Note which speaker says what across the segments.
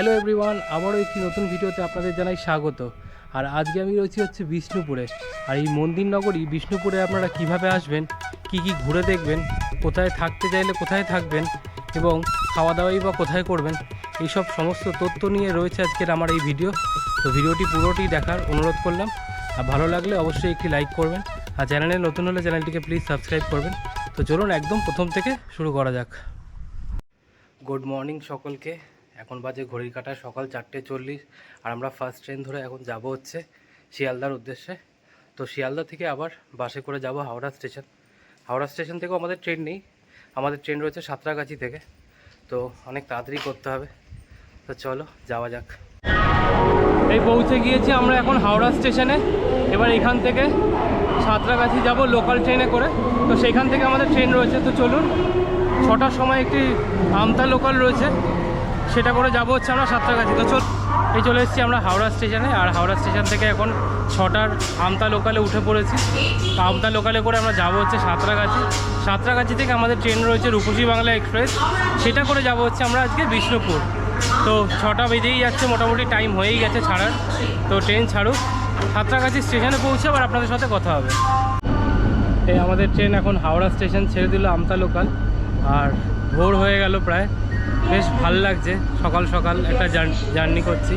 Speaker 1: Hello everyone আবারও একটি নতুন ভিডিওতে আপনাদের জানাই স্বাগত। আর আজকে আমি রয়েছি হচ্ছে বিষ্ণুপুরে। আর এই মন্দির নগরী বিষ্ণুপুরে আপনারা কীভাবে আসবেন, কি কি ঘুরে দেখবেন, কোথায় থাকতে চাইলে কোথায় থাকবেন, এবং খাওয়া দাওয়াই বা কোথায় করবেন, এইসব সমস্ত তথ্য নিয়ে রয়েছে আজকের আমার এই ভিডিও। তো ভিডিওটি পুরোটি দেখার অনুরোধ করলাম। আর ভালো লাগলে অবশ্যই একটি লাইক করবেন। আর চ্যানেলে নতুন হলে চ্যানেলটিকে প্লিজ সাবস্ক্রাইব করবেন। তো চলুন একদম প্রথম থেকে শুরু করা যাক। গুড মর্নিং সকলকে। এখন বাজে ঘড়ির কাটায় সকাল চারটে চল্লিশ, আর আমরা ফার্স্ট ট্রেন ধরে এখন যাব হচ্ছে শিয়ালদার উদ্দেশ্যে। তো শিয়ালদা থেকে আবার বাসে করে যাব হাওড়া স্টেশন। হাওড়া স্টেশন থেকেও আমাদের ট্রেন নেই। আমাদের ট্রেন রয়েছে সাঁতরাগাছি থেকে। তো অনেক তাড়াতাড়ি করতে হবে। তো চলো, যাওয়া যাক। এই পৌঁছে গিয়েছি আমরা এখন হাওড়া স্টেশনে। এবার এখান থেকে সাঁতরাগাছি যাব লোকাল ট্রেনে করে। তো সেখান থেকে আমাদের ট্রেন রয়েছে। তো চলুন, ছটার সময় একটি আমতা লোকাল রয়েছে। সেটা করে যাব হচ্ছে আমরা সাঁতরাগাছি। তো চল, এই চলে এসেছি আমরা হাওড়া স্টেশনে, আর হাওড়া স্টেশন থেকে এখন ছটার আমতা লোকালে উঠে পড়েছি। আমতা লোকালে করে আমরা যাব হচ্ছে সাঁতরাগাছি। সাঁতরাগাছি থেকে আমাদের ট্রেন রয়েছে রূপসী বাংলা এক্সপ্রেস। সেটা করে যাব হচ্ছে আমরা আজকে বিষ্ণুপুর। তো ছটা বেজেই যাচ্ছে, মোটামুটি টাইম হয়েই গেছে ছাড়ার। তো ট্রেন ছাড়ুক। সাঁতরাগাছি স্টেশনে পৌঁছে আবার আপনাদের সাথে কথা হবে। এই আমাদের ট্রেন এখন হাওড়া স্টেশন ছেড়ে দিল আমতা লোকাল। আর ভোর হয়ে গেল প্রায়। বেশ ভালো লাগছে। সকাল সকাল একটা জার্নি করছি।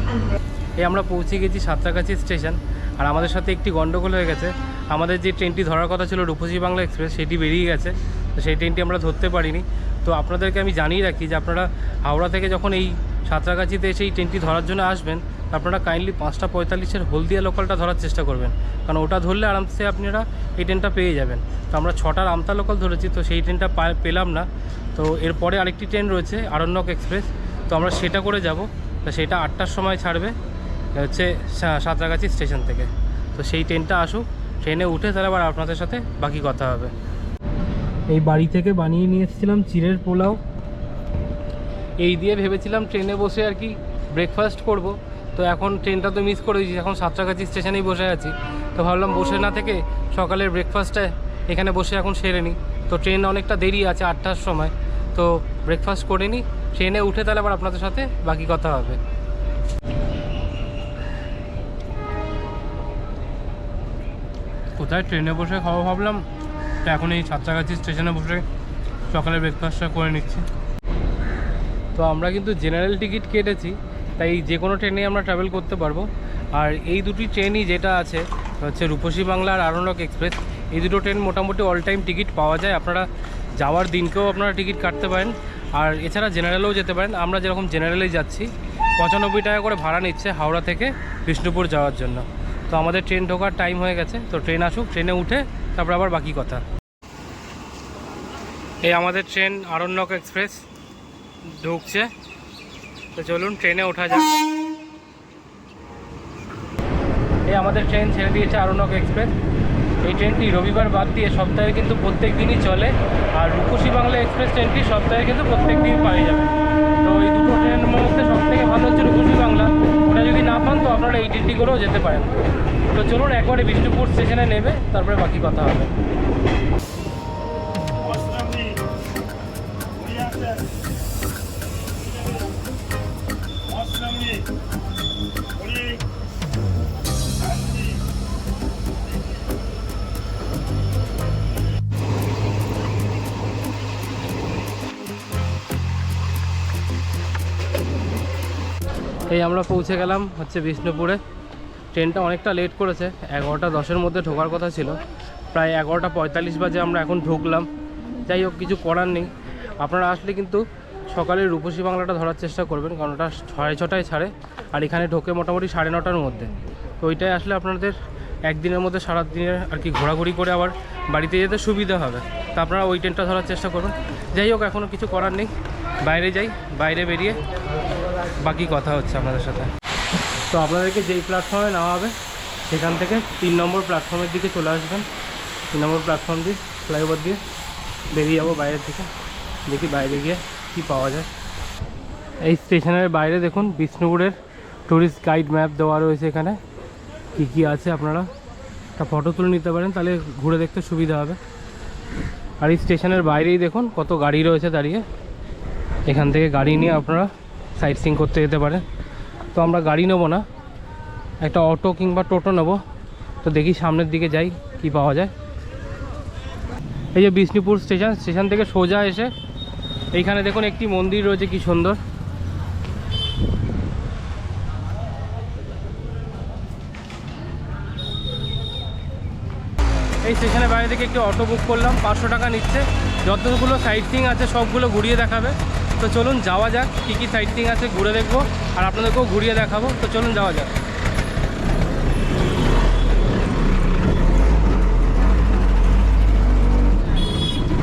Speaker 1: এই আমরা পৌঁছে গেছি সাঁতরাগাছি স্টেশন। আর আমাদের সাথে একটি গন্ডগোল হয়ে গেছে। আমাদের যে ট্রেনটি ধরার কথা ছিল রূপসী বাংলা এক্সপ্রেস, সেটি বেরিয়ে গেছে। তো সেই ট্রেনটি আমরা ধরতে পারিনি। তো আপনাদেরকে আমি জানিয়ে রাখি যে আপনারা হাওড়া থেকে যখন এই সাঁতরাগাছিতে এসে এই ট্রেনটি ধরার জন্য আসবেন আপনারা কাইন্ডলি পাঁচটা পঁয়তাল্লিশের হলদিয়া লোকালটা ধরার চেষ্টা করবেন। কারণ ওটা ধরলে আরামসে আপনারা এই ট্রেনটা পেয়ে যাবেন। তো আমরা ছটার আমতা লোকাল ধরেছি, তো সেই ট্রেনটা পেলাম না। তো এরপরে আরেকটি ট্রেন রয়েছে, আরণ্যক এক্সপ্রেস তো আমরা সেটা করে যাব। তো সেটা আটটার সময় ছাড়বে হচ্ছে সাঁতরাগাছি স্টেশন থেকে। তো সেই ট্রেনটা আসুক ট্রেনে উঠে তাহলে আবার আপনাদের সাথে বাকি কথা হবে। এই বাড়ি থেকে বানিয়ে নিয়ে এসেছিলাম চিড়ের পোলাও। এই দিয়ে ভেবেছিলাম ট্রেনে বসে আর কি ব্রেকফাস্ট করব। তো এখন ট্রেনটা তো মিস করে দিয়েছি, এখন সাঁতরাগাছি স্টেশনেই বসে আছি। তো ভাবলাম বসে না থেকে সকালের ব্রেকফাস্টটা এখানে বসে এখন সেরে নিই। তো ট্রেন অনেকটা দেরি আছে আটটার সময়। তো ব্রেকফাস্ট করে নিই, ট্রেনে উঠে তাহলে আবার আপনাদের সাথে বাকি কথা হবে। কোথায় ট্রেনে বসে খাওয়া ভাবলাম? তো এখন এই সাঁতরাগাছি স্টেশনে বসে সকালে ব্রেকফাস্টটা করে নিচ্ছি। তো আমরা কিন্তু জেনারেল টিকিট কেটেছি। তাই যে কোনো ট্রেনে আমরা ট্রাভেল করতে পারব। আর এই দুটি ট্রেনই যেটা আছে, হচ্ছে রূপসী বাংলা আর আরণ্যক এক্সপ্রেস এই দুটো ট্রেন মোটামুটি অল টাইম টিকিট পাওয়া যায়। আপনারা যাওয়ার দিনকেও আপনারা টিকিট কাটতে পারেন। আর এছাড়া জেনারেলেও যেতে পারেন। আমরা যেরকম জেনারেলেই যাচ্ছি, পঁচানব্বই টাকা করে ভাড়া নিচ্ছে হাওড়া থেকে বিষ্ণুপুর যাওয়ার জন্য। তো আমাদের ট্রেন ঢোকার টাইম হয়ে গেছে। তো ট্রেন আসুক ট্রেনে উঠে তারপর আবার বাকি কথা। এই আমাদের ট্রেন আরণ্যক এক্সপ্রেস ঢুকছে। তো চলুন ট্রেনে ওঠা যাক। এই আমাদের ট্রেন ছেড়ে দিয়েছে আরণ্যক এক্সপ্রেস। এই ট্রেনটি রবিবার বাদ দিয়ে সপ্তাহে কিন্তু প্রত্যেক দিনই চলে। আর রূপসী বাংলা এক্সপ্রেস ট্রেনটি সপ্তাহে কিন্তু প্রত্যেক দিন পাওয়া যাবে। তো এই দুটো ট্রেনের মধ্যে সবথেকে ভালো হচ্ছে রূপসী বাংলা। ওটা যদি না পান তো আপনারা এই ট্রেনটি করেও যেতে পারেন। তো চলুন একবারে বিষ্ণুপুর স্টেশনে নেবে তারপরে বাকি কথা হবে। এই আমরা পৌঁছে গেলাম হচ্ছে বিষ্ণুপুরে। ট্রেনটা অনেকটা লেট করেছে, এগারোটা দশের মধ্যে ঢোকার কথা ছিল। প্রায় এগারোটা পঁয়তাল্লিশ বাজে আমরা এখন ঢুকলাম। যাই হোক, কিছু করার নেই। আপনারা আসলে কিন্তু সকালে রূপসী বাংলাটা ধরার চেষ্টা করবেন, কারণ ওটা সাড়ে ছটায় ছাড়ে, আর এখানে ঢোকে মোটামুটি সাড়ে নটার মধ্যে। তো ওইটাই আসলে আপনাদের একদিনের মধ্যে সারা দিনের আর কি ঘোরাঘুরি করে আবার বাড়িতে যেতে সুবিধা হবে। তা আপনারা ওই ট্রেনটা ধরার চেষ্টা করবেন যাই হোক এখনও কিছু করার নেই। বাইরে যাই, বাইরে বেরিয়ে বাকি কথা হচ্ছে আপনাদের সাথে। তো আপনাদেরকে যেই প্ল্যাটফর্মে নেওয়া হবে, সেখান থেকে তিন নম্বর প্ল্যাটফর্মের দিকে চলে আসবেন। তিন নম্বর প্ল্যাটফর্ম দিয়ে ফ্লাইওভার দিয়ে বেরিয়ে যাব বাইরের থেকে দেখি বাইরে গিয়ে কি পাওয়া যায়। এই স্টেশনের বাইরে দেখুন, বিষ্ণুপুরের ট্যুরিস্ট গাইড ম্যাপ দেওয়া রয়েছে এখানে। কি কি আছে আপনারা? একটা ফটো তুলে নিতে পারেন, তাহলে ঘুরে দেখতে সুবিধা হবে। আর এই স্টেশনের বাইরেই দেখুন, কত গাড়ি রয়েছে দাঁড়িয়ে। এখান থেকে গাড়ি নিয়ে আপনারা সাইট সিং করতে যেতে পারে। তো আমরা গাড়ি নেব না, একটা অটো কিংবা টোটো নেব। তো দেখি সামনের দিকে যাই, কি পাওয়া যায়। এই যে বিষ্ণুপুর স্টেশন স্টেশন থেকে সোজা এসে এইখানে দেখুন একটি মন্দির রয়েছে, কি সুন্দর। এই স্টেশনের বাইরে থেকে একটি অটো বুক করলাম, পাঁচশো টাকা নিচ্ছে। যতগুলো সাইট সিং আছে, সবগুলো ঘুরিয়ে দেখাবে। তো চলুন যাওয়া যাক কী কী সাইট সিং আছে ঘুরে দেখব আর আপনাদেরকেও ঘুরিয়ে দেখাবো তো চলুন যাওয়া যাক।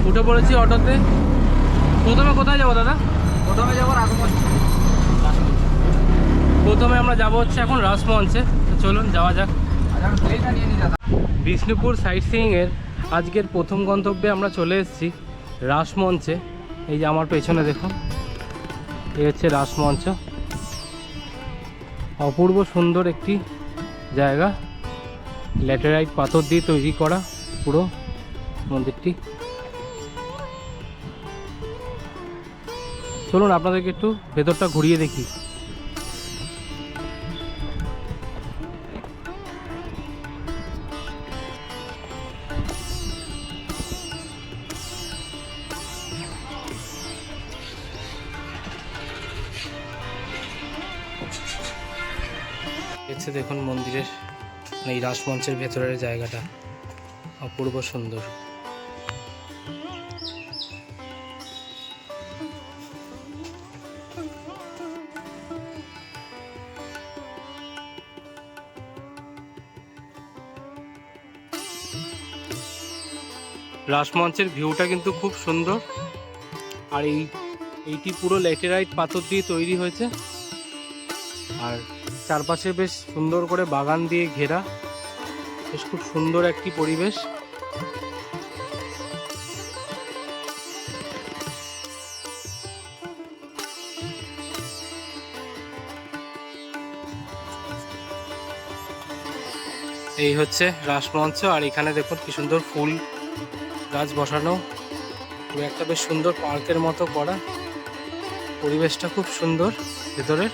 Speaker 1: উঠে পড়েছি অটোতে। প্রথমে কোথায় যাব দাদা?
Speaker 2: প্রথমে যাব রাঘবন
Speaker 1: প্রথমে আমরা যাব হচ্ছে এখন রাসমঞ্চে তো চলুন যাওয়া যাক।
Speaker 2: আচ্ছা
Speaker 1: বিষ্ণুপুর সাইট সিইংয়ের আজকের প্রথম গন্তব্যে আমরা চলে এসেছি রাসমঞ্চে এই যে আমার পেছনে দেখুন, এই হচ্ছে রাসমঞ্চ। অপূর্ব সুন্দর একটি জায়গা, ল্যাটেরাইট পাথর দিয়ে তৈরি করা পুরো মন্দিরটি। চলুন আপনাদেরকে একটু ভেতরটা ঘুরিয়ে দেখি। এই রাসমঞ্চের ভেতরের জায়গাটা অপূর্ব সুন্দর। রাসমঞ্চের ভিউটা কিন্তু খুব সুন্দর। আর এই, এইটি পুরো ল্যাটেরাইট পাথর দিয়ে তৈরি হয়েছে। আর চারপাশে বেশ সুন্দর করে বাগান দিয়ে ঘেরা। বেশ খুব সুন্দর একটি পরিবেশ। এই হচ্ছে রাসমঞ্চ, আর এখানে দেখুন কি সুন্দর ফুল গাছ বসানো। পুরো একটা বেশ সুন্দর পার্কের মতো করা। পরিবেশটা খুব সুন্দর ভেতরের।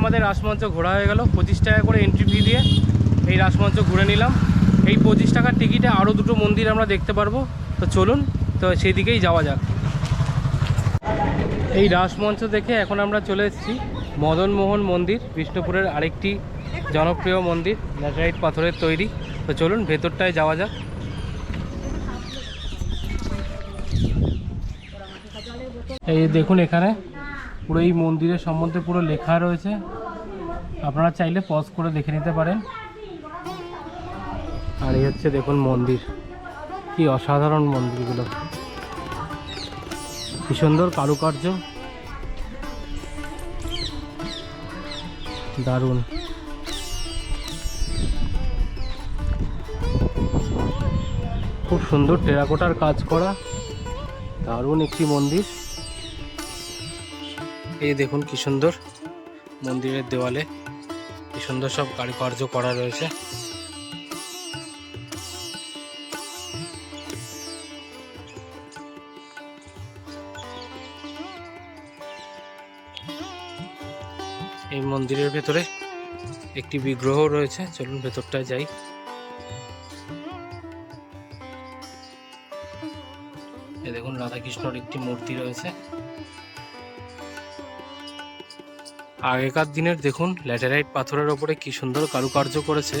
Speaker 1: আমাদের রাসমঞ্চ ঘোরা হয়ে গেল। পঁচিশ টাকা করে এন্ট্রি ফি দিয়ে এই রাসমঞ্চ ঘুরে নিলাম। এই পঁচিশ টাকার টিকিটে আরও দুটো মন্দির আমরা দেখতে পারব। তো চলুন, তো সেই দিকেই যাওয়া যাক। এই রাসমঞ্চ দেখে এখন আমরা চলে এসেছি মদনমোহন মন্দির, বিষ্ণুপুরের আরেকটি জনপ্রিয় মন্দির ল্যাটারাইট পাথরের তৈরি। তো চলুন, ভেতরটায় যাওয়া যাক। এই দেখুন এখানে পুরো এই মন্দিরের সম্বন্ধে পুরো লেখা রয়েছে। আপনারা চাইলে পজ করে দেখে নিতে পারেন। আর এই হচ্ছে দেখুন মন্দির। কি অসাধারণ মন্দিরগুলো। কি সুন্দর কারুকার্য। দারুণ। খুব সুন্দর টেরাকোটার কাজ করা। দারুণ একটি মন্দির। এই দেখুন কি সুন্দর মন্দিরের দেওয়ালে। কি সুন্দর সব কারুকার্য করা রয়েছে। এই মন্দিরের ভেতরে একটি বিগ্রহ রয়েছে। চলুন ভেতরটায় যাই। দেখুন রাধাকৃষ্ণর একটি মূর্তি রয়েছে। আগেকার দিনের দেখুন, ল্যাটেরাইট পাথরের ওপরে কি সুন্দর কারুকার্য করেছে।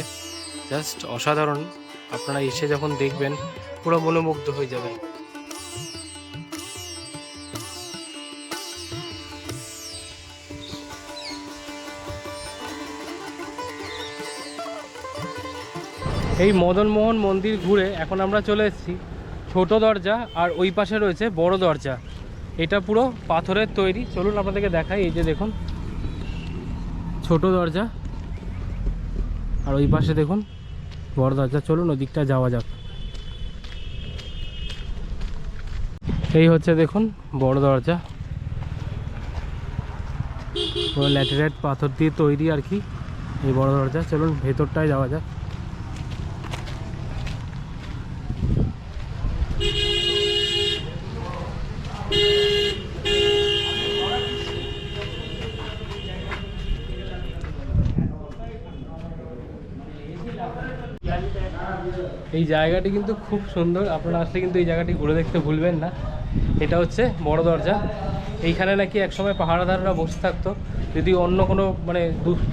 Speaker 1: জাস্ট অসাধারণ। আপনারা এসে যখন দেখবেন, পুরো মনোমুগ্ধ হয়ে যাবেন। এই মদনমোহন মন্দির ঘুরে এখন আমরা চলে এসেছি ছোট দরজা আর ওই পাশে রয়েছে বড় দরজা। এটা পুরো পাথরের তৈরি। চলুন আপনাদেরকে দেখাই। এই যে দেখুন ছোট দরজা। আর ওই পাশে দেখুন, বড় দরজা। চলুন, ওদিকটা যাওয়া যাক। এই হচ্ছে দেখুন, বড় দরজা। ল্যাটেরাইট পাথর দিয়ে তৈরি আর কি, এই বড় দরজা। চলুন, ভেতরটায় যাওয়া যাক। এই জায়গাটি কিন্তু খুব সুন্দর আপনারা আসলে কিন্তু এই জায়গাটি ঘুরে দেখতে ভুলবেন না এটা হচ্ছে বড় দরজা এইখানে নাকি একসময় পাহারাদাররা বসে থাকতো যদি অন্য কোনো মানে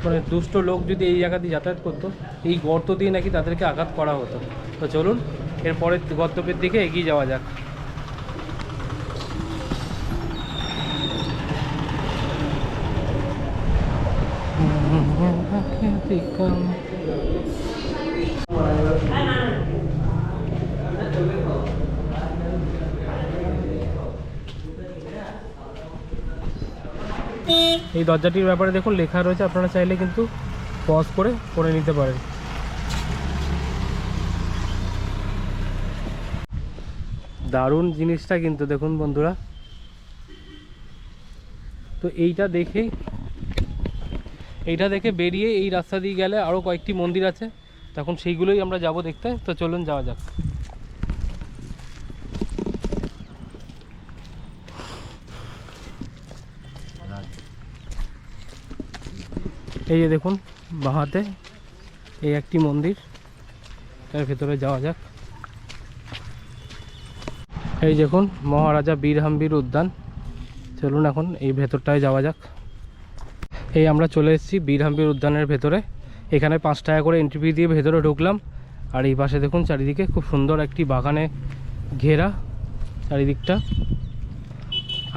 Speaker 1: মানে দুষ্ট লোক যদি এই জায়গা দিয়ে যাতায়াত করতো এই গর্ত দিয়ে নাকি তাদেরকে আঘাত করা হতো তো চলুন এরপরের গন্তব্যের দিকে এগিয়ে যাওয়া যাক এই দরজাটির ব্যাপারে দেখুন, লেখা রয়েছে, আপনারা চাইলে কিন্তু পজ করে করে নিতে পারেন। দারুণ জিনিসটা কিন্তু দেখুন বন্ধুরা। তো এইটা দেখেই এইটা দেখে বেরিয়ে এই রাস্তা দিয়ে গেলে আরও কয়েকটি মন্দির আছে। তখন সেইগুলোই আমরা যাব দেখতে। তো চলুন, যাওয়া যাক। এই যে দেখুন, বাহাতে। এই একটি মন্দির। তার ভেতরে যাওয়া যাক। এই দেখুন, মহারাজা বীরহাম্বীর উদ্যান। চলুন এখন এই ভেতরটায় যাওয়া যাক। এই আমরা চলে এসেছি বীরহাম্বীর উদ্যানের ভেতরে। এখানে পাঁচ টাকা করে এন্ট্রি ফি দিয়ে ভেতরে ঢুকলাম। আর এই পাশে দেখুন, চারিদিকে খুব সুন্দর একটি বাগানে ঘেরা চারিদিকটা।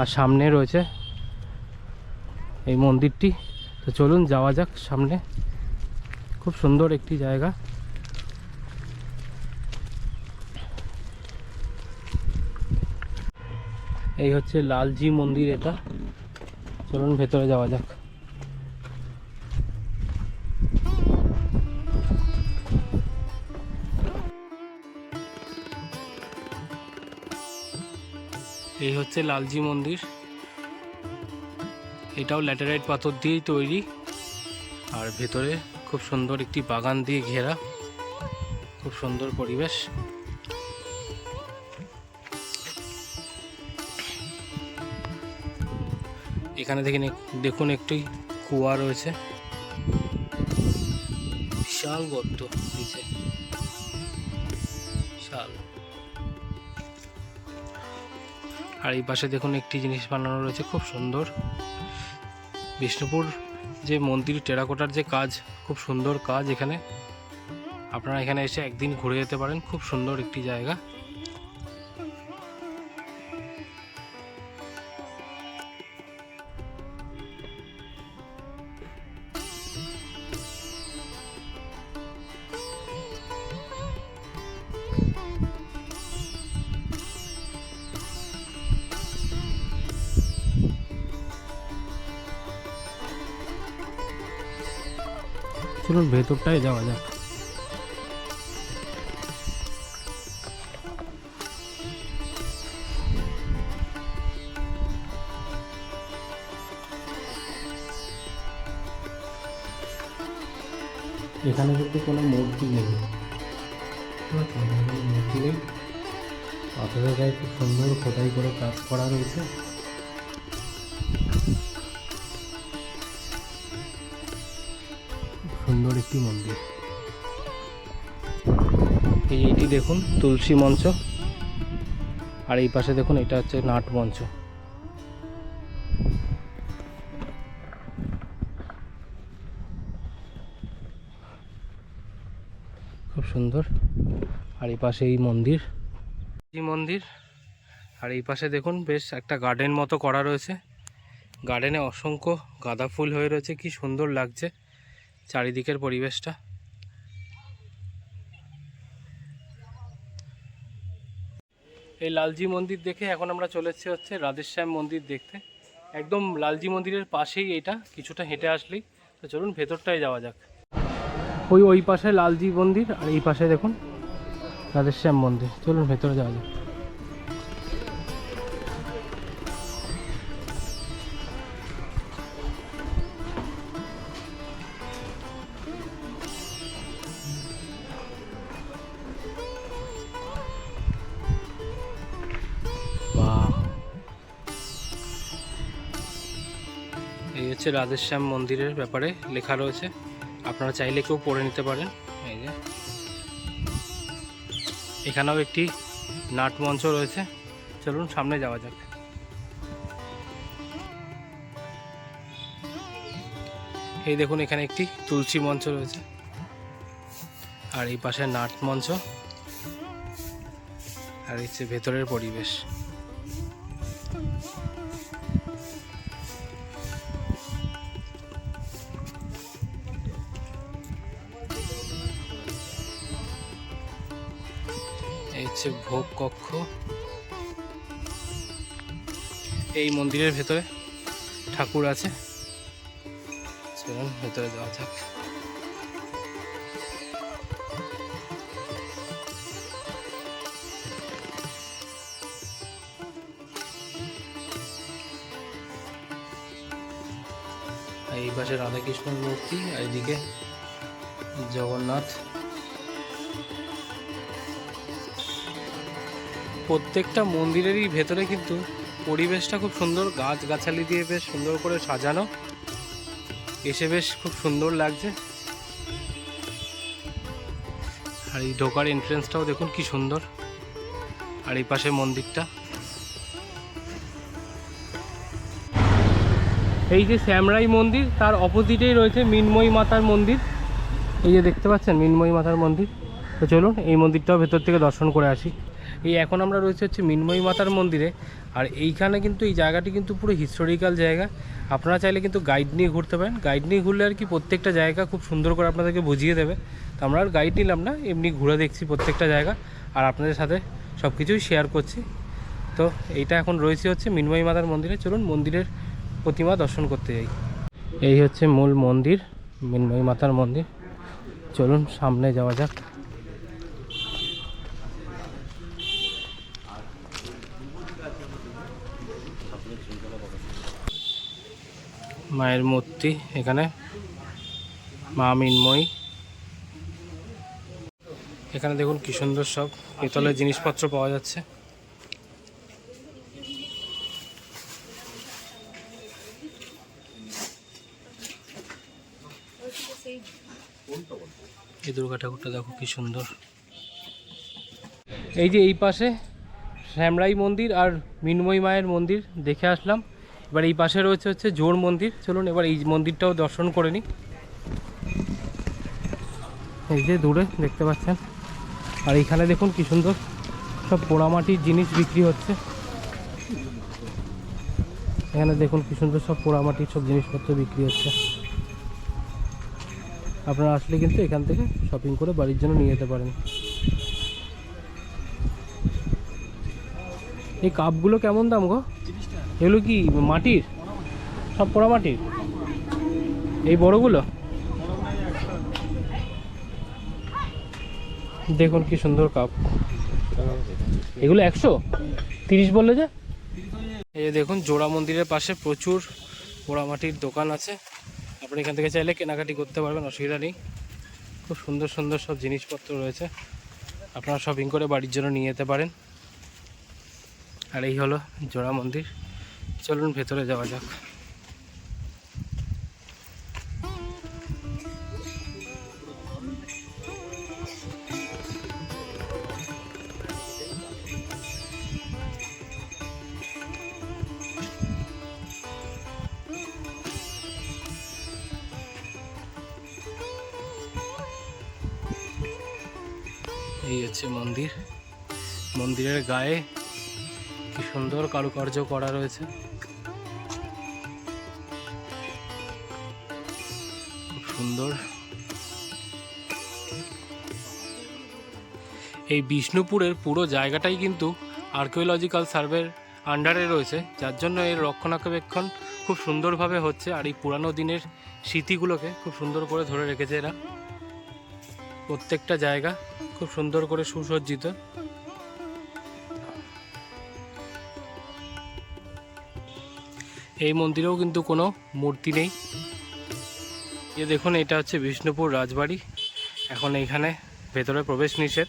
Speaker 1: আর সামনে রয়েছে এই মন্দিরটি। তো চলুন যাওয়া যাক সামনে। খুব সুন্দর একটি জায়গা। এই হচ্ছে লালজি মন্দির এটা। চলুন ভেতরে যাওয়া যাক। এই হচ্ছে লালজি মন্দির। এটাও ল্যাটেরাইট পাথর দিয়েই তৈরি। আর ভেতরে খুব সুন্দর একটি বাগান দিয়ে ঘেরা। খুব সুন্দর পরিবেশ। এখানে দেখেন দেখুন একটি কুয়া রয়েছে। বিশাল গর্ত নিচে। বিশাল। আর এই পাশে দেখুন একটি জিনিস বানানো রয়েছে, খুব সুন্দর। বিষ্ণুপুর যে মন্দির, টেরাকোটার যে কাজ, খুব সুন্দর কাজ এখানে। আপনারা এখানে এসে একদিন ঘুরে যেতে পারেন, খুব সুন্দর একটি জায়গা। চলুন ভেতরটায় যাওয়া যাক। এখানে কিন্তু কোনো মূর্তি নেই। মূর্তি নেই। পাথরের গায়ে খুব সুন্দর খোদাই করে কাজ করা রয়েছে। একটি মন্দির। এই এইটি দেখুন, তুলসী মঞ্চ। আর এই পাশে দেখুন, এটা হচ্ছে নাট মঞ্চ। খুব সুন্দর। আর এই পাশে এই মন্দির। মন্দির। আর এই পাশে দেখুন, বেশ একটা গার্ডেন মতো করা রয়েছে। গার্ডেনে অসংখ্য গাঁদা ফুল হয়ে রয়েছে, কি সুন্দর লাগছে। চারিদিকের পরিবেশটা। এই লালজি মন্দির দেখে এখন আমরা চলে এসেছি হচ্ছে রাধেশ্যাম মন্দির দেখতে। একদম লালজি মন্দিরের পাশেই এটা, কিছুটা হেঁটে আসলেই। তো চলুন ভেতরটায় যাওয়া যাক। ওই ওই পাশে লালজি মন্দির আর এই পাশে দেখুন রাধেশ্যাম মন্দির। চলুন ভেতরে যাওয়া যাক। রাধেশ্যাম মন্দিরের ব্যাপারে লেখা রয়েছে। আপনারা চাইলে কেউ পড়ে নিতে পারেন। এই যে। এখানেও একটি নাট মঞ্চ রয়েছে। চলুন, সামনে যাওয়া যাক। এই দেখুন, এখানে একটি তুলসী মঞ্চ রয়েছে। আর এই পাশে নাট মঞ্চ। আর হচ্ছে ভেতরের পরিবেশ। ভোগ কক্ষ। এই মন্দিরের ভেতরে ঠাকুর আছে। চলুন, ভেতরে যাওয়া যাক। এই পাশে রাধাকৃষ্ণের মূর্তি, আর এদিকে জগন্নাথ। প্রত্যেকটা মন্দিরেরই ভেতরে কিন্তু পরিবেশটা খুব সুন্দর গাছ গাছালি দিয়ে বেশ সুন্দর করে সাজানো। এসে বেশ খুব সুন্দর লাগছে। আর এই ঢোকার এন্ট্রেন্সটাও দেখুন কি সুন্দর। আর এই পাশে মন্দিরটা। এই যে শ্যামরাই মন্দির, তার অপোজিটেই রয়েছে মিনময়ী মাতার মন্দির। এই যে দেখতে পাচ্ছেন মিনময়ী মাতার মন্দির। তো চলুন এই মন্দিরটাও ভেতর থেকে দর্শন করে আসি। এই এখন আমরা রয়েছে হচ্ছে মিনময়ী মাতার মন্দিরে। আর এইখানে কিন্তু এই জায়গাটি কিন্তু পুরো হিস্টোরিক্যাল জায়গা। আপনারা চাইলে কিন্তু গাইড নিয়ে ঘুরতে পারেন। গাইড নিয়ে ঘুরলে আর কি প্রত্যেকটা জায়গা খুব সুন্দর করে আপনাদেরকে বুঝিয়ে দেবে। তো আমরা আর গাইড নিলাম না, এমনি ঘুরে দেখছি প্রত্যেকটা জায়গা। আর আপনাদের সাথে সব কিছুই শেয়ার করছি। তো এইটা এখন রয়েছে হচ্ছে মিনময়ী মাতার মন্দিরে। চলুন মন্দিরের প্রতিমা দর্শন করতে যাই। এই হচ্ছে মূল মন্দির, মিনময়ী মাতার মন্দির। চলুন সামনে যাওয়া যাক। মায়ের মূর্তি এখানে, মা মিনময়ী। এখানে দেখুন কি সুন্দর সব পিতলের জিনিসপত্র পাওয়া যাচ্ছে। এই দুর্গা ঠাকুরটা দেখো কি সুন্দর। এই যে এই পাশে শ্যামরাই মন্দির আর মিনময়ী মায়ের মন্দির, দেখে আসলাম। এবার এই পাশে রয়েছে হচ্ছে জোর মন্দির। চলুন এবার এই মন্দিরটাও দর্শন করে নিই। এই যে দূরে দেখতে পাচ্ছেন। আর এইখানে দেখুন কি সুন্দর সব পোড়ামাটির জিনিস বিক্রি হচ্ছে। এখানে দেখুন কি সুন্দর সব পোড়ামাটির সব জিনিসপত্র বিক্রি হচ্ছে। আপনারা আসলে কিন্তু এখান থেকে শপিং করে বাড়ির জন্য নিয়ে যেতে পারেন। এই কাপগুলো কেমন দাম গো? এগুলো কি মাটির? সব পোড়া মাটির? এই বড়গুলো? দেখুন কি সুন্দর কাপ। এগুলো একশো? তিরিশ বললে যে? এই যে দেখুন, জোড়া মন্দিরের পাশে প্রচুর পোড়ামাটির দোকান আছে। আপনি এখান থেকে চাইলে কেনাকাটি করতে পারবেন, অসুবিধা নেই। খুব সুন্দর সুন্দর সব জিনিসপত্র রয়েছে। আপনারা শপিং করে বাড়ির জন্য নিয়ে যেতে পারেন। আর এই হলো জোড়া মন্দির। চলুন ভেতরে যাওয়া যাক। এই হচ্ছে মন্দির। মন্দিরের গায়ে সুন্দর কারুকার্য করা রয়েছে। সুন্দর। এই বিষ্ণুপুরের পুরো জায়গাটাই কিন্তু আর্কিওলজিক্যাল সার্ভের আন্ডারে রয়েছে, যার জন্য এর রক্ষণাবেক্ষণ খুব সুন্দরভাবে হচ্ছে, আর এই পুরানো দিনের স্মৃতিগুলোকে খুব সুন্দর করে ধরে রেখেছে এরা। প্রত্যেকটা জায়গা খুব সুন্দর করে সুসজ্জিত। এই মন্দিরেও কিন্তু কোনো মূর্তি নেই। এ দেখুন এটা হচ্ছে বিষ্ণুপুর রাজবাড়ি। এখন এইখানে ভেতরে প্রবেশ নিষেধ।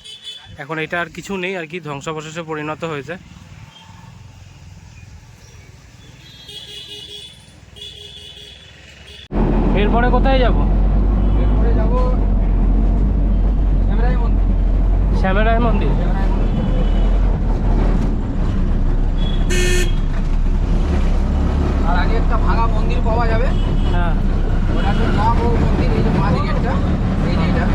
Speaker 1: এখন এটা আর কিছু নেই আর কি ধ্বংসাবশেষে পরিণত হয়েছে। এরপরে কোথায় যাব?
Speaker 2: এরপরে যাব শ্যামরাই মন্দির?
Speaker 1: শ্যামেরায় মন্দির
Speaker 2: আর আগে একটা ভাঙা মন্দির পাওয়া যাবে।
Speaker 1: হ্যাঁ।
Speaker 2: ওটা মহাপ্রভু মন্দির এই যে মহাদিকেরটা এই যে এটা।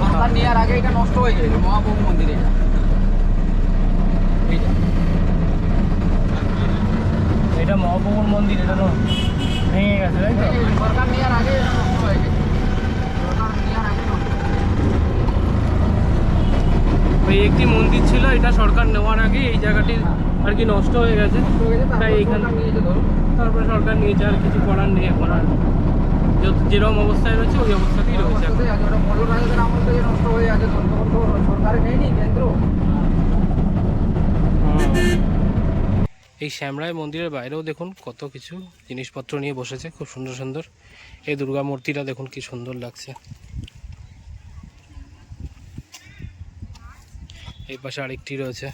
Speaker 2: সরকার নেওয়ার আগে এটা নষ্ট হয়ে গেছিল মহাপ্রভু মন্দির এটা। এইটা
Speaker 1: এটা মহাপ্রভুর মন্দির এটা ভেঙে গেছে তাই তো?
Speaker 2: সরকার নেওয়ার আগে এটা নষ্ট হয়ে গেছে। গেছে।
Speaker 1: ওই একটি মন্দির ছিল এটা সরকার নেওয়ার আগে এই জায়গাটি আর কি নষ্ট হয়ে গেছে। তাই
Speaker 2: ধরুন
Speaker 1: তারপরে সরকার নিয়েছে আর কিছু করার নেই এখন আর। যত- যেরকম অবস্থায় রয়েছে ওই অবস্থাতেই রয়েছে এখন।
Speaker 2: নষ্ট হয়ে আছে তখন তো সরকারে নেয়নি কেন্দ্র?
Speaker 1: এই শ্যামরায় মন্দিরের বাইরেও দেখুন কত কিছু জিনিসপত্র নিয়ে বসেছে খুব সুন্দর সুন্দর। এই দুর্গা মূর্তিটা দেখুন কি সুন্দর লাগছে। এই পাশে আরেকটি রয়েছে।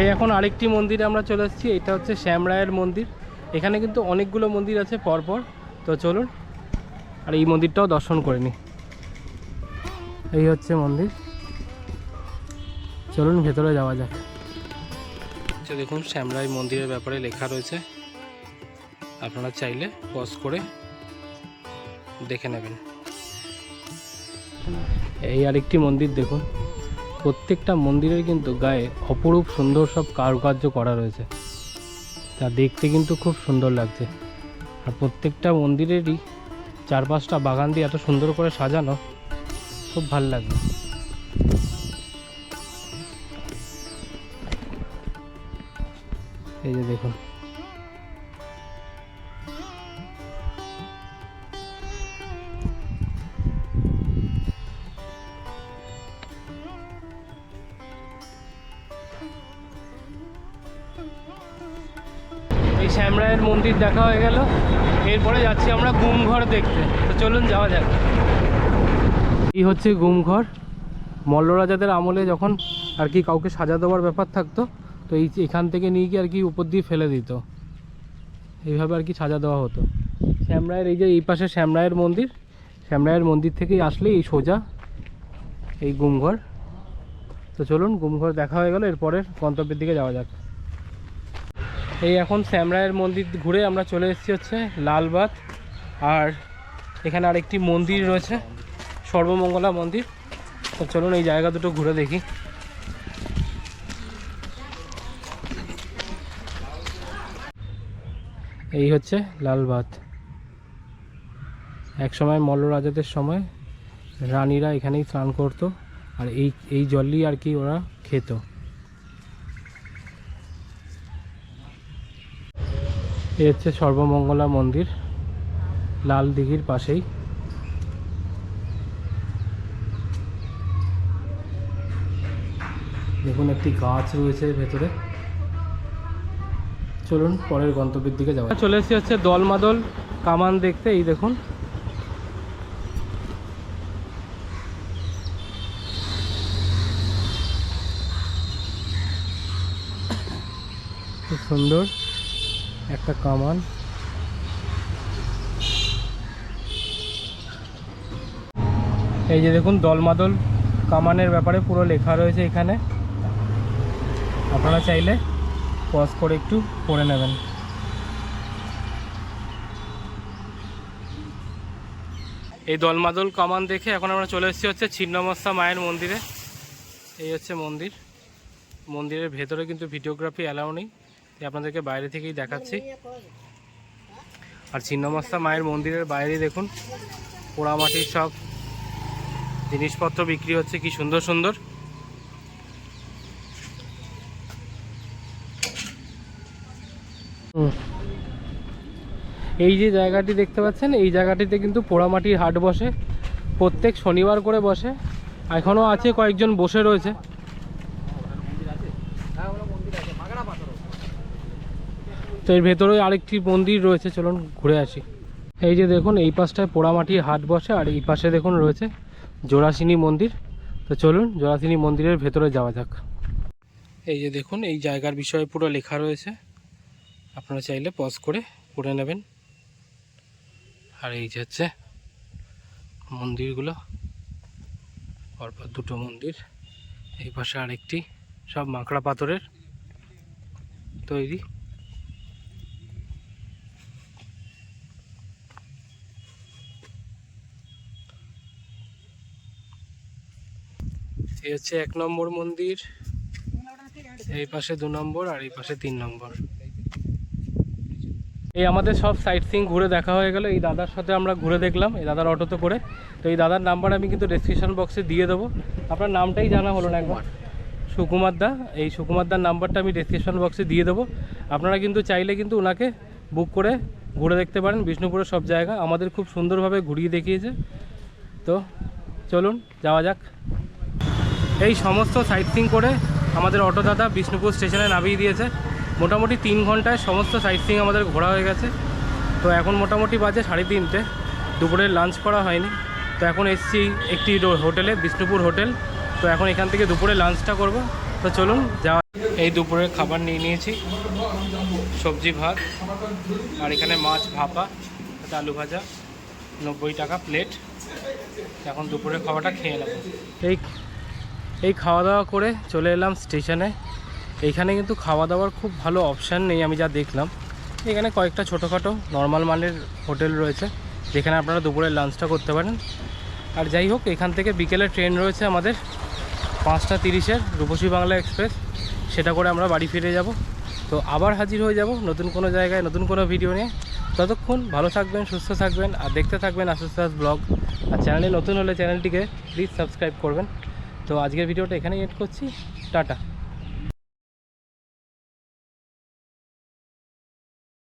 Speaker 1: এই এখন আরেকটি মন্দিরে আমরা চলে এসেছি, এটা হচ্ছে শ্যামরায়ের মন্দির। এখানে কিন্তু অনেকগুলো মন্দির আছে পরপর। তো চলুন, আর এই মন্দিরটাও দর্শন করে নিই। এই হচ্ছে মন্দির। চলুন ভেতরে যাওয়া যাক। দেখুন শ্যামরাই মন্দিরের ব্যাপারে লেখা রয়েছে। আপনারা চাইলে পজ করে দেখে নেবেন। এই আরেকটি মন্দির দেখুন। প্রত্যেকটা মন্দিরের কিন্তু গায়ে অপরূপ সুন্দর সব কারুকার্য করা রয়েছে। তা দেখতে কিন্তু খুব সুন্দর লাগছে। আর প্রত্যেকটা মন্দিরেরই চার পাঁচটা বাগান দিয়ে এত সুন্দর করে সাজানো, খুব ভালো লাগবে এই যে দেখুন মন্দির দেখা হয়ে গেল। এরপরে যাচ্ছি আমরা গুমঘর দেখতে। তো চলুন যাওয়া যাক। এই হচ্ছে গুমঘর। মল্লরাজাদের আমলে যখন আর কি কাউকে সাজা দেওয়ার ব্যাপার থাকতো, তো এই এখান থেকে নিয়ে গিয়ে আর কি উপর দিয়ে ফেলে দিত। এইভাবে আর কি সাজা দেওয়া হতো। শ্যামরায়ের এই যে এই পাশে শ্যামরায়ের মন্দির শ্যামরায়ের মন্দির থেকেই আসলে এই সোজা এই গুমঘর। তো চলুন, গুমঘর দেখা হয়ে গেল। এরপরের গন্তব্যের দিকে যাওয়া যাক। এই এখন শ্যামরায়ের মন্দির ঘুরে আমরা চলে এসেছি হচ্ছে লালবাগ আর এখানে আরেকটি মন্দির রয়েছে, সর্বমঙ্গলা মন্দির। তো চলুন এই জায়গা দুটো ঘুরে দেখি। এই হচ্ছে লালবাত এক সময় মল্ল রাজাদের সময় রানীরা এখানেই স্নান করতো, আর এই এই জলই আর কি ওরা খেত। এই হচ্ছে সর্বমঙ্গলা মন্দির, লাল দিঘির পাশেই। দেখুন, একটি গাছ রয়েছে ভেতরে। চলুন পরের গন্তব্যের দিকে যাওয়া চলে এসেছি হচ্ছে দলমাদল কামান দেখতে, এই দেখুন। খুব সুন্দর। একটা কামান এই যে দেখুন, দলমাদল কামানের ব্যাপারে পুরো লেখা রয়েছে এখানে। আপনারা চাইলে পজ করে একটু পড়ে নেবেন। এই দলমাদল কামান দেখে এখন আমরা চলে এসেছি হচ্ছে ছিন্নমস্তা মায়ের মন্দিরে। এই হচ্ছে মন্দির। মন্দিরের ভেতরে কিন্তু ভিডিওগ্রাফি অ্যালাউ নেই। আপনাদেরকে বাইরে থেকেই দেখাচ্ছি। আর ছিন্নমস্তা মায়ের মন্দিরের বাইরে দেখুন পোড়ামাটির সব জিনিসপত্র বিক্রি হচ্ছে, কি সুন্দর সুন্দর। এই যে জায়গাটি দেখতে পাচ্ছেন, এই জায়গাটিতে কিন্তু পোড়ামাটির হাট বসে, প্রত্যেক শনিবার করে বসে, এখনও আছে কয়েকজন বসে রয়েছে
Speaker 2: হ্যাঁ ওগুলো মন্দির আছে মাগনা পাথর
Speaker 1: তো এর ভেতরে আরেকটি মন্দির রয়েছে, চলুন ঘুরে আসি। এই যে দেখুন, এই পাশটায় পোড়ামাটির হাট বসে, আর এই পাশে দেখুন রয়েছে জোড়াসিনী মন্দির। তো চলুন জোড়াসিনী মন্দিরের ভেতরে যাওয়া যাক। এই যে দেখুন, এই জায়গার বিষয়ে পুরো লেখা রয়েছে। আপনারা চাইলে পজ করে পড়ে নেবেন। আর এই যে হচ্ছে মন্দিরগুলো, পরপর দুটো মন্দির। এই পাশে আরেকটি, সব মাকড়া পাথরের তৈরি। এই হচ্ছে এক নম্বর মন্দির। এই পাশে দু নম্বর আর এই পাশে তিন নম্বর। এই আমাদের সব সাইট সিং ঘুরে দেখা হয়ে গেল। এই দাদার সাথে আমরা ঘুরে দেখলাম, এই দাদার অটোতে করে। তো এই দাদার নাম্বার আমি কিন্তু ডেসক্রিপশন বক্সে দিয়ে দেবো। আপনার নামটাই জানা হলো না একবার। সুকুমার দা, এই সুকুমার দার নাম্বারটা আমি ডেসক্রিপশন বক্সে দিয়ে দেবো। আপনারা কিন্তু চাইলে কিন্তু ওনাকে বুক করে ঘুরে দেখতে পারেন। বিষ্ণুপুরের সব জায়গা আমাদের খুব সুন্দরভাবে ঘুরিয়ে দেখিয়েছে। তো চলুন, যাওয়া যাক। এই সমস্ত সাইট সিং করে আমাদের অটো দাদা বিষ্ণুপুর স্টেশনে নামিয়ে দিয়েছে। মোটামুটি তিন ঘন্টায় সমস্ত সাইট সিং আমাদের ঘোরা হয়ে গেছে। তো এখন মোটামুটি বাজে সাড়ে তিনটে। দুপুরের লাঞ্চ করা হয়নি। তো এখন এসছি একটি হোটেলে, বিষ্ণুপুর হোটেল। তো এখন এখান থেকে দুপুরে লাঞ্চটা করব। তো চলুন, যাওয়া এই দুপুরের খাবার নিয়ে নিয়েছি। সবজি ভাত, আর এখানে মাছ ভাপা, আলু ভাজা, নব্বই টাকা প্লেট এখন দুপুরের খাওয়াটা খেয়ে নেব। এই এই খাওয়া দাওয়া করে চলে এলাম স্টেশনে। এইখানে কিন্তু খাওয়া দাওয়ার খুব ভালো অপশান নেই, আমি যা দেখলাম। এখানে কয়েকটা ছোটোখাটো নর্মাল মানের হোটেল রয়েছে, যেখানে আপনারা দুপুরের লাঞ্চটা করতে পারেন। আর যাই হোক, এখান থেকে বিকেলে ট্রেন রয়েছে আমাদের পাঁচটা তিরিশের রূপসী বাংলা এক্সপ্রেস সেটা করে আমরা বাড়ি ফিরে যাব। তো আবার হাজির হয়ে যাব নতুন কোনো জায়গায়, নতুন কোনো ভিডিও নিয়ে। ততক্ষণ ভালো থাকবেন, সুস্থ থাকবেন, আর দেখতে থাকবেন আস্তে ব্লগ। আর চ্যানেলে নতুন হলে চ্যানেলটিকে প্লিজ সাবস্ক্রাইব করবেন। তো আজকের ভিডিওটা এখানেই এড করছি। টাটা।